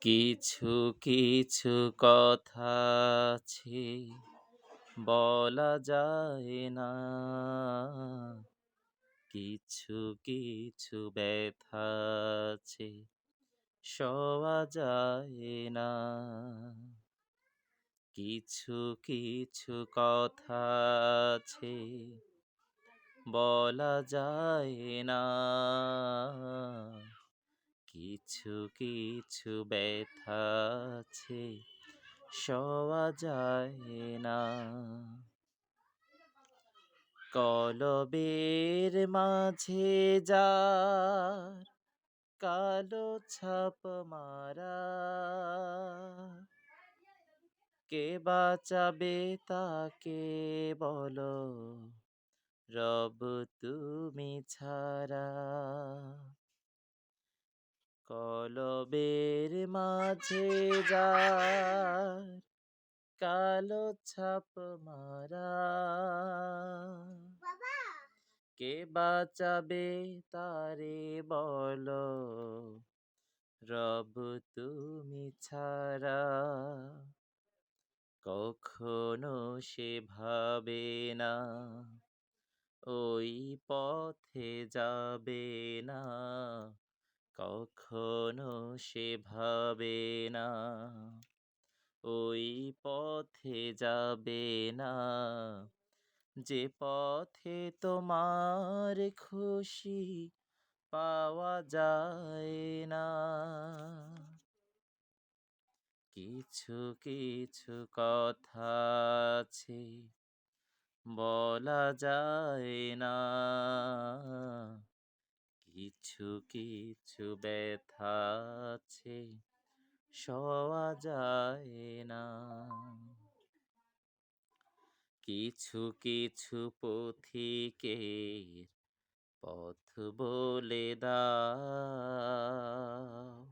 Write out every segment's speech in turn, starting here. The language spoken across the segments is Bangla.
কিছু কিছু কথা আছে, বলা যায় না। কিছু কিছু ব্যথা আছে সওয়া যায় না। কিছু কিছু কথা আছে, বলা যায় না। কিছু কিছু ব্যথা আছে সওয়া যায় না। কলবের মাঝে যার কালো ছাপ মারা, কে বাঁচাবে তাকে বলো, রব তুমি ছাড়া। কলবের মাঝে যার কালো ছাপ মারা। কে বাঁচাবে তারে বলো? রব তুমি ছাড়া কখনো সে ভাবে না ওই পথে যাবে না। কখনো সে ভাবে না, ওই পথে যাবে না। যে পথে তোমার খুশি পাওয়া যায় না। কিছু কিছু কথা আছে বলা যায় না। কিছু কিছু ব্যথা আছে, সওয়া যায় না। কিছু কিছু পথিকের পথ বলে দাও।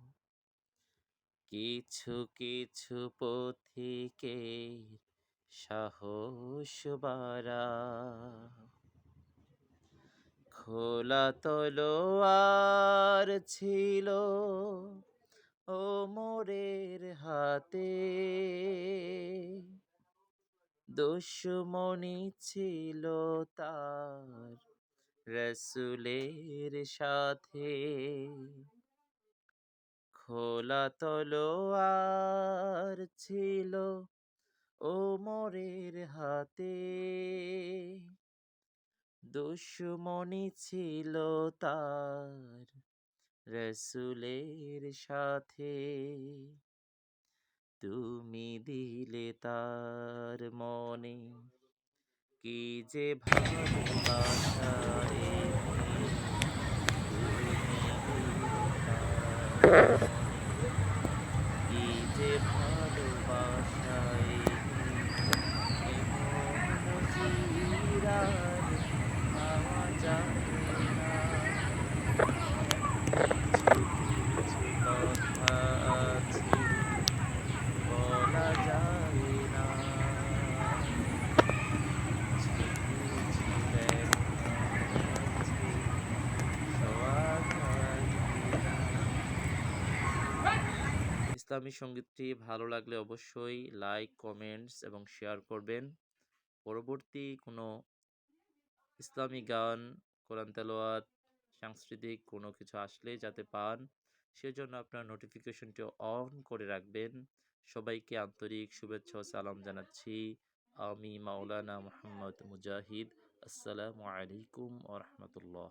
কিছু কিছু পথিকের সাহস বাড়াও। খোলা তলোয়ার ছিল ও মোরের হাতে। দুশ্মনী ছিল তার রসুলের সাথে। খোলা তলোয়ার ছিল ও মোরের হাতে। দুশ্মনী ছিল তার রসুলের সাথে। তুমি দিলে তার মনে কি যে ভালোবাসা রে কি যে ভালোবাসা এমন জিরার পাওয়া যায় না কিছু কিছু কথা আছে বলা যায় না কিছু কিছু ব্যথা আছে সওয়া যায় না ইসলামী সঙ্গীতটি ভালো লাগলে অবশ্যই লাইক কমেন্টস এবং শেয়ার করবেন। পরবর্তী কোনো ইসলামী গান, কোরআন তেলাওয়াত সাংস্কৃতিক কোনো কিছু আসলে যাতে পান, সেজন্য আপনার নোটিফিকেশনটি অন করে রাখবেন। সবাইকে আন্তরিক শুভেচ্ছা ও সালাম জানাচ্ছি। আমি মাওলানা মোহাম্মদ মুজাহিদ। আসসালামু আলাইকুম ও রহমতুল্লাহ।